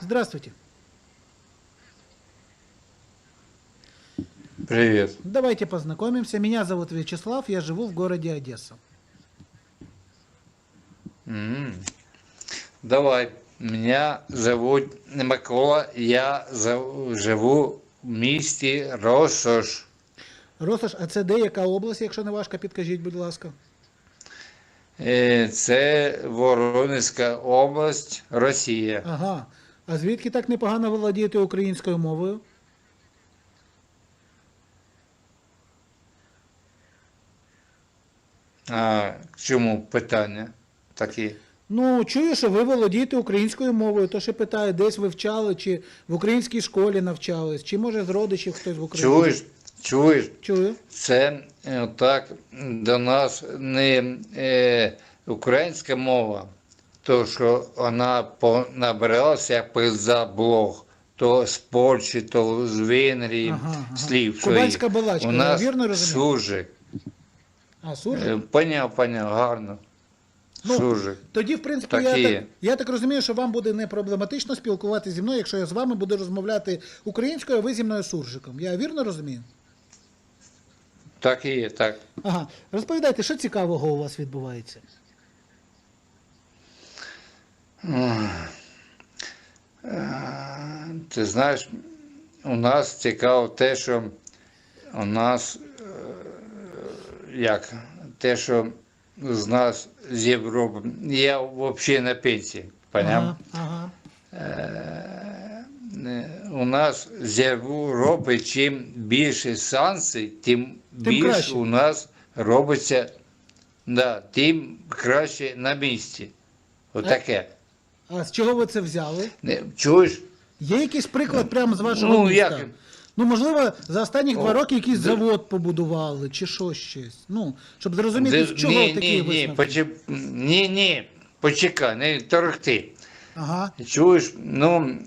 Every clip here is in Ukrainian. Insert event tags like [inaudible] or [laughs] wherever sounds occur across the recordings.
Здравствуйте. Привет. Давайте познакомимся. Меня зовут Вячеслав, я живу в городе Одесса. М. Давай. Меня зовут Микола, я за- живу в місті Росош. Росаш, а це де яка область, якщо не важко, підкажіть, будь ласка. Е, Це Воронезька область, Росія. Ага. А звідки так непогано володієте українською мовою? А чому питання такі? Ну, чую, що ви володієте українською мовою, то ще питаю, десь ви вчали, чи в українській школі навчались, чи може з родичів хтось в Україні. Чуєш? Чуєш? Чую. Це е, так до нас не е, українська мова, то що вона набиралася як за блог, то з Польщі, то з Венгрії, Ага, ага. слів Кубанська балачка, У я нас вірно розумію? суржик. А, суржик? Е, Поняв, поняв, гарно. Ну, суржик. Тоді, в принципі, Так я, так, я так розумію, що вам буде не проблематично спілкуватися зі мною, якщо я з вами буду розмовляти українською, а ви зі мною суржиком. Я вірно розумію? Так і є, так. Ага. Розповідайте, що цікавого у вас відбувається? Е, Ти знаєш, у нас цікаво те, що у нас е, як те, що з нас з Європи. Я взагалі на пенсії. Поняв? Ага, ага. У нас з Європи чим більше санкцій, тим, більше краще. у нас робиться, да, тим краще на місці. Отаке. А з чого ви це взяли? Не, Чуєш? Є якийсь приклад прямо з вашого Ну, міста? як? Ну, можливо, за останні два роки якийсь де- завод побудували, чи що щось. Ну, щоб зрозуміти, Де- з чого ні, такі ні, ні, висновки. поче... ні, ні, почекай, не торохти. Ага. Чуєш, ну,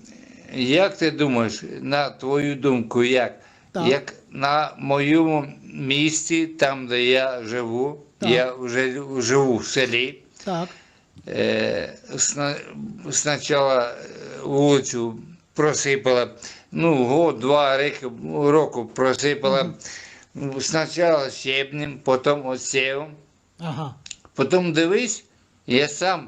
як ти думаєш, на твою думку, як? Так. Як на моєму місці, там, де я живу, Так. я вже живу в селі, Так. е, сна... спочатку вулицю просипала, ну, год-два роки, року просипала, спочатку щебнем, потім оцею. Ага. Потім дивись, я сам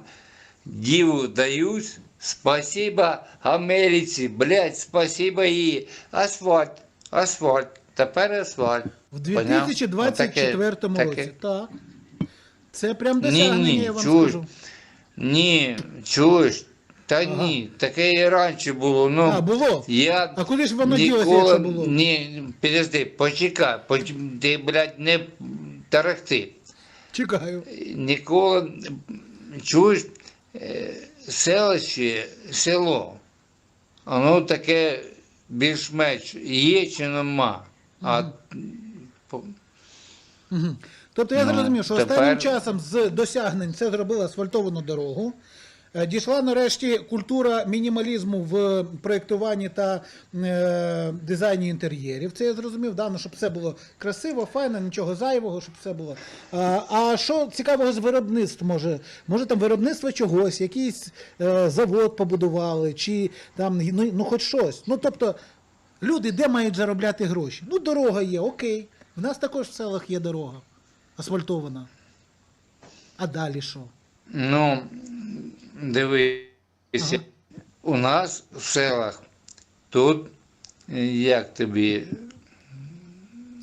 диву даюсь. Спасибо Америці, блядь, спасибо їй. Асфальт, асфальт, тепер асфальт. В 2024 Отаке- році. таке. Так. Це прям Ні, досягнення, ні, я вам чуєш. скажу. Ні, чуєш, та Ага. ні, таке і раніше було. Ну, А, було? Я А куди ж воно ділося, якщо було? Ні, підожди, почекай, поч... ти, блядь, не тарахти. Чекаю. ніколи чуєш е, селище, село, воно таке більш-менш є чи нема. А. Тобто я Ну, зрозумів, що тепер- останнім часом з досягнень це зробили асфальтовану дорогу. Е, Дійшла нарешті культура мінімалізму в проєктуванні та е, дизайні інтер'єрів. Це я зрозумів, да? ну, щоб все було красиво, файно, нічого зайвого, щоб все було. А, а що цікавого з виробництв може? Може там виробництво чогось, якийсь е, завод побудували, чи там ну, ну хоч щось. Ну тобто люди де мають заробляти гроші? Ну, дорога є, окей. В нас також в селах є дорога асфальтована. А далі що? ну, дивися, Ага. у нас в селах тут, як тобі,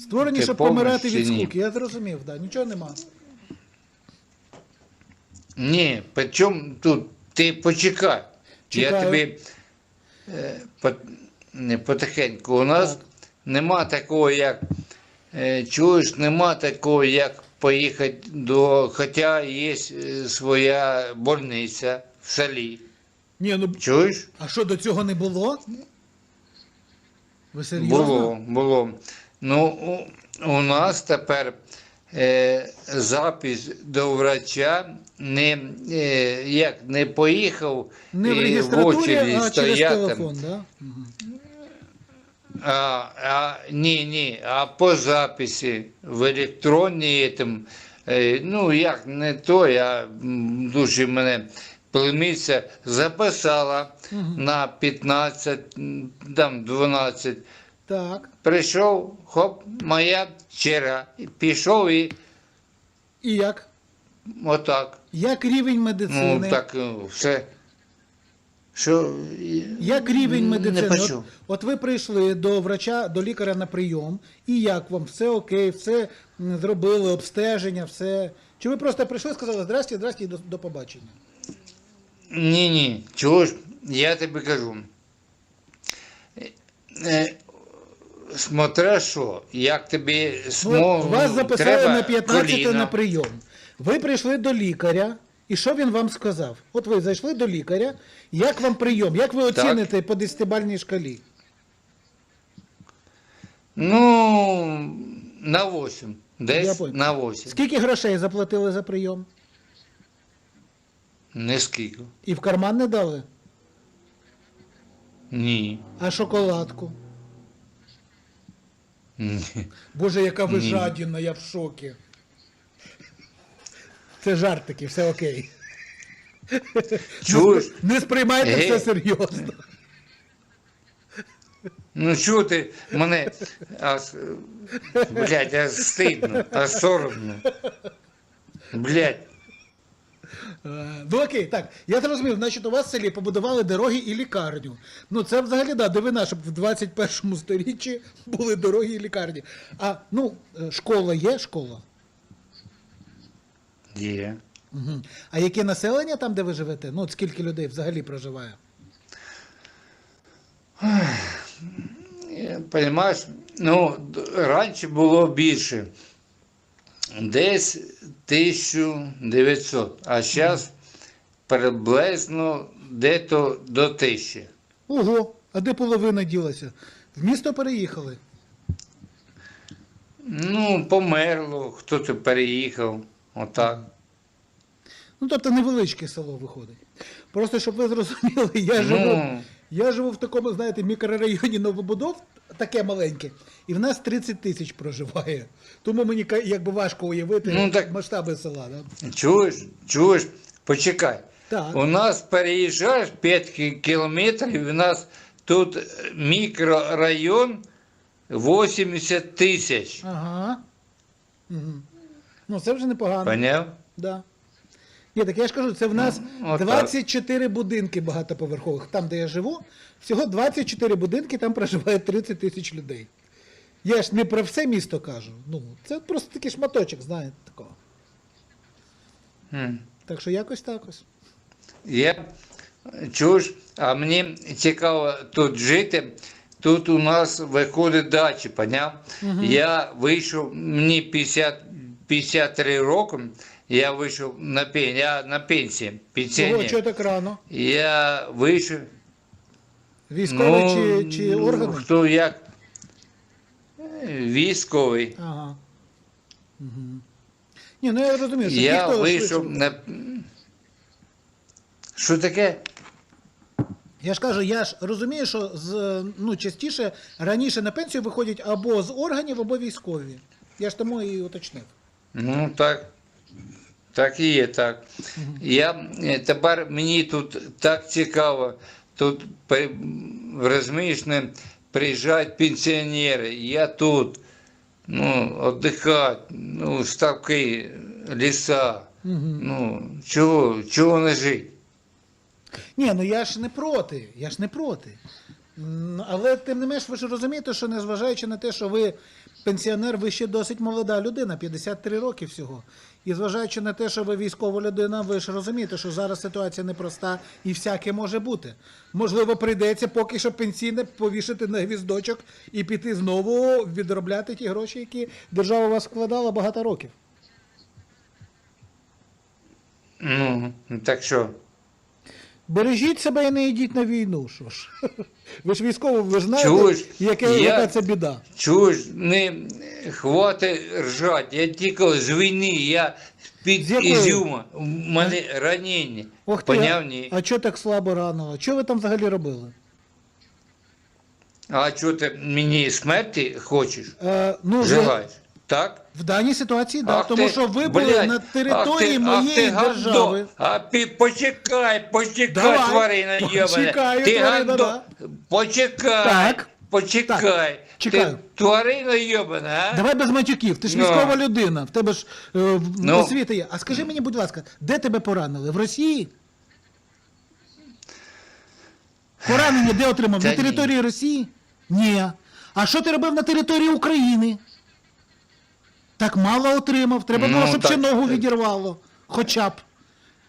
Створені, Ти щоб помниш помирати від скуки. Я зрозумів, да, нічого нема. Ні, причому тут ти почекай. Чекаю. Я тобі е, по, не потихеньку. У нас Так. нема такого, як е, чуєш, нема такого, як поїхати до. Хоча є е, своя больниця в селі. Ні, ну Чуєш? а що до цього не було? Ви серйозно? Було, було. Ну, у, у нас тепер е, запис до врача не, е, як, не поїхав Не в реєстратурі, очереді а через стоять там. телефон, да? А, а, ні, ні, а по записі в електронній там, е, ну як не то, я дуже мене племінця записала на 15, там 12. Так. Прийшов, хоп, моя черга. Пішов і І як? отак. Як рівень медицини? Ну, так, е, все. Що? Як рівень Не медицини? От, от ви прийшли до врача, до лікаря на прийом, і як вам? Все окей, все зробили, обстеження, все. Чи ви просто прийшли і сказали здрасте, здрасте і до, до побачення? Ні, ні. Чого ж? Я тобі кажу. Е, е, Смотря що, як тобі Ну, вас записали треба на 15 коліно. на прийом. Ви прийшли до лікаря, і що він вам сказав? От ви зайшли до лікаря, як вам прийом? Як ви оціните по 10-бальній шкалі? Ну, на 8. Десь понял. на 8. Скільки грошей заплатили за прийом? Не скільки. І в карман не дали? Ні. А шоколадку? Ні. Боже, яка ви Ні. жадібна, я в шокі. Це жарт такий, все окей. Чуєш? Не сприймайте Ей. все серйозно. Ну чого ти мене аж, блядь, аж стидно, аж соромно. Блядь. Е, Ну окей, так. Я зрозумів, значить, у вас в селі побудували дороги і лікарню. Ну це взагалі да, дивина, щоб в 21 сторіччі були дороги і лікарні. А ну, е, школа є школа. Є. Угу. А яке населення там, де ви живете? Ну, от скільки людей взагалі проживає? Понимаєш, ну, раніше було більше. Десь 1900, а зараз приблизно дето до 1000. Ого, а де половина ділася? В місто переїхали. Ну, померло, хто-то переїхав, отак. Ну, тобто невеличке село виходить. Просто щоб ви зрозуміли, я живу, Ну. я живу в такому, знаєте, мікрорайоні новобудов, таке маленьке, і в нас 30 тисяч проживає. Тому мені ка- якби важко уявити Ну, так- масштаби села. Да? Чуєш, чуєш, почекай. Так. У нас переїжджаєш 5 ки- кілометрів, у нас тут е, мікрорайон 80 тисяч. Ага. Угу. Ну, це вже непогано. Поняв? Да. Ні, так я ж кажу, це в нас Ну, отак. 24 будинки багатоповерхових. Там, де я живу, всього 24 будинки, там проживає 30 тисяч людей. Я ж не про все місто кажу. Ну, це просто такий шматочок, знаєте, такого. М. Так що якось так ось. Я чуєш, а мені цікаво тут жити. Тут у нас виходить дачі, поняв? Я вийшов, мені 50, 53 роки, я вийшов на пенсію, я на пенсії, Чого, пенсіонер. чого так рано? Я вийшов. Військовий чи, чи ну, органи? Хто як? Військовий. Ага. Угу. Ні, ну я розумію, що Я хто вийшов швидше- на. Що таке? Я ж кажу, я ж розумію, що з, ну, частіше раніше на пенсію виходять або з органів, або військові. Я ж тому і уточнив. Ну так. Так і є, так. Я е, тепер мені тут так цікаво. Тут розумієш, не приїжджають пенсіонери. Я тут. Ну, віддихати, ну, ставки, ліса. Ну, чого, чого не жити? Ні, ну я ж не проти, я ж не проти. Але тим не менш, ви ж розумієте, що незважаючи на те, що ви пенсіонер, ви ще досить молода людина, 53 роки всього. І зважаючи на те, що ви військова людина, ви ж розумієте, що зараз ситуація непроста і всяке може бути. Можливо, прийдеться поки що пенсійне повішати на гвіздочок і піти знову відробляти ті гроші, які держава у вас вкладала багато років. Ну, так що? Бережіть себе і не йдіть на війну. Що ж? [laughs] Ви ж військово, ви знаєте, Чуєш? яке, Я- яка це біда. Чуєш, не хватить ржать. Я тільки з війни, я під З? Ізюма. У мене ранення. Ох ти, а, чого так слабо рано? Що ви там взагалі робили? А що ти мені смерті хочеш? Е, ну, Желаєш? Так? В даній ситуації, да, Ах тому ти, що ви були блядь, на території ти- моєї ти держави. А пі, почекай, почекай, Давай. тварина йобана. Ти гандон. да. Почекай. Так. Почекай. Так, чекаю. Ти тварина йобана, а? Давай без матюків, ти ж Ну. військова людина, в тебе ж е, в- Ну. освіта є. А скажи мені, будь ласка, де тебе поранили? В Росії? Поранення де отримав? Та на ні. території Росії? Ні. А що ти робив на території України? Так мало отримав. Треба було, Ну, щоб так, ще ногу відірвало. Хоча б.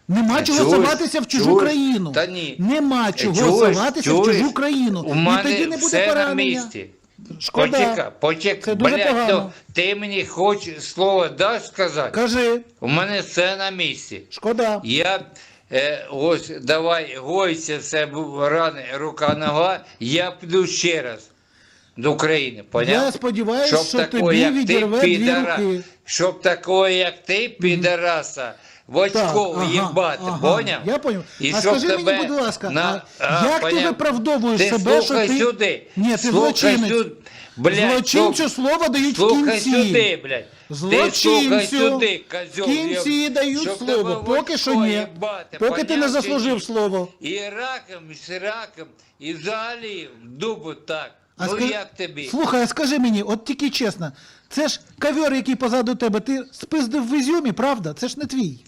Нема чого чуєш, соватися в чужу чуєш? країну. Та ні. Нема Е, чого чуєш, соватися в чужу країну. У І тоді не буде все на місці. Шкода. Почекай, почекай. Це дуже Блядь, погано. ти мені хоч слово даш сказати? Кажи, У мене все на місці. шкода. Я е, ось давай гойся все рани, рука, нога. Я піду ще раз до України. Поняв? Я сподіваюся, Щоб що такого, тобі як ти, відірве дві руки. Щоб такого, як ти, підараса, в очко ага, ага, поняв? Я поняв. І а скажи тебе мені, будь ласка, на- а як ти виправдовуєш Ти себе, що ти... сюди. Ні, ти злочинець. сюди. Блядь, Злочинцю слово дають в Слухай кінці. сюди, блядь. Злочинцю сюди, козьол. кінці дають щоб слово, поки що ні. їбати, Поки ти не заслужив слово. І раком, і сираком, і взагалі в дубу так. А ну ска- як тобі? Слухай, а скажи мені, от тільки чесно, це ж ковер, який позаду тебе, ти спиздив в Ізюмі, правда? Це ж не твій.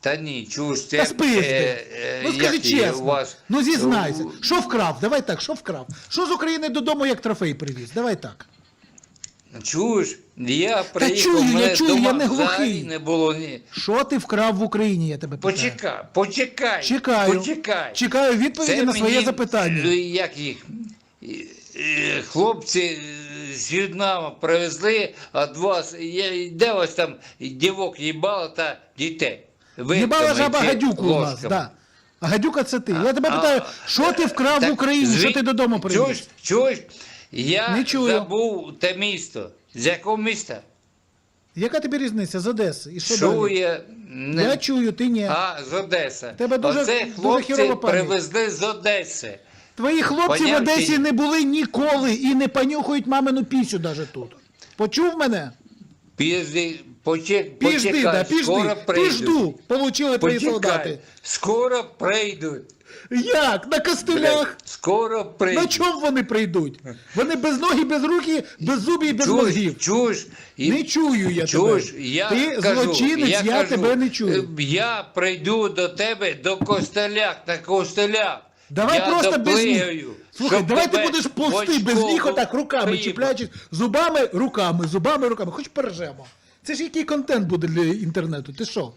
Та ні, чуєш, це... Та спизди. е, е, ну скажи як чесно. У вас, Ну зізнайся. Що вкрав? Давай так, що вкрав? Що з України додому як трофей привіз? Давай так. Чуєш, я приїхав, чую, я мене чую, я дома не глухий. взагалі не було ні. Що ти вкрав в Україні, я тебе питаю. Почекай, почекай, Чекаю. почекай. Чекаю відповіді на своє мені, запитання. е, Як їх? е, е, Хлопці з В'єтнаму привезли від вас, де вас там дівок їбало та дітей? Їбала Вилками жаба чи гадюку у нас, ложками? да. А гадюка це ти. Я тебе А, питаю, що ти вкрав в так, Україні, що зві- ти додому привіз? Чуєш, чуєш? Я Не чую. забув те місто. З якого міста? Яка тобі різниця з Одеси? І що далі? Чує. Не... Я чую, ти ні. А, з Одеси. Тебе дуже- Оце дуже хлопці хірова пам'ять. привезли з Одеси. Твої хлопці в Одесі не були ніколи і не понюхають мамину пісю навіть тут. Почув мене? Пізди, почек, Піжди, почекай, да, піжди, скоро прийдуть. піжду, получили твої солдати. Скоро прийдуть. Як? На костилях? Блядь, Скоро На чому вони прийдуть? Вони без ноги, без руки, без зубів і без Чуєш, мозгів. чуєш, і- Не чую я чуєш, тебе. я Ти кажу, злочинець, я, кажу, тебе не чую. Я прийду до тебе до костеляк, на костелях. Давай я просто без ніг. Слухай, давай ти будеш повсти без ніг отак руками приїбав. чіпляючись, зубами, руками, зубами, руками. Хоч пережемо. Це ж який контент буде для інтернету? Ти що?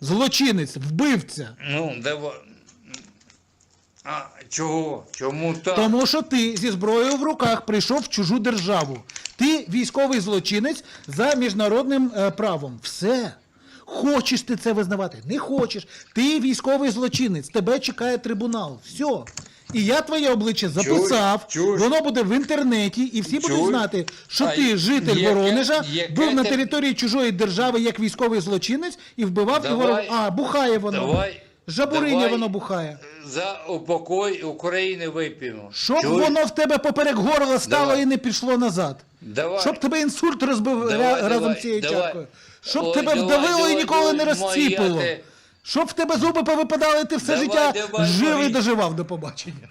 Злочинець, вбивця. Ну, давай. А чого? Чому так? Тому що ти зі зброєю в руках прийшов в чужу державу. Ти військовий злочинець за міжнародним е, правом. Все. Хочеш ти це визнавати? Не хочеш. Ти військовий злочинець, тебе чекає трибунал. Все. І я твоє обличчя записав, чуєш? воно буде в інтернеті, і всі будуть Чуєш? знати, що А ти, житель яке- Воронежа, яке був на те- території чужої держави як військовий злочинець і вбивав Давай. його. А, бухає воно. Давай. Жабуриня давай воно бухає. За упокой України вип'ємо. Щоб Чуєш? воно в тебе поперек горла стало Давай. і не пішло назад. Давай. Щоб тебе інсульт розбив Давай, ра- разом давай, з цією давай. чаркою. Щоб Ой, тебе давай, вдавило давай, і ніколи не давай, розціпило. моя ти. Щоб в тебе зуби повипадали, і ти все Давай, життя давай, жив і Марій. доживав до побачення.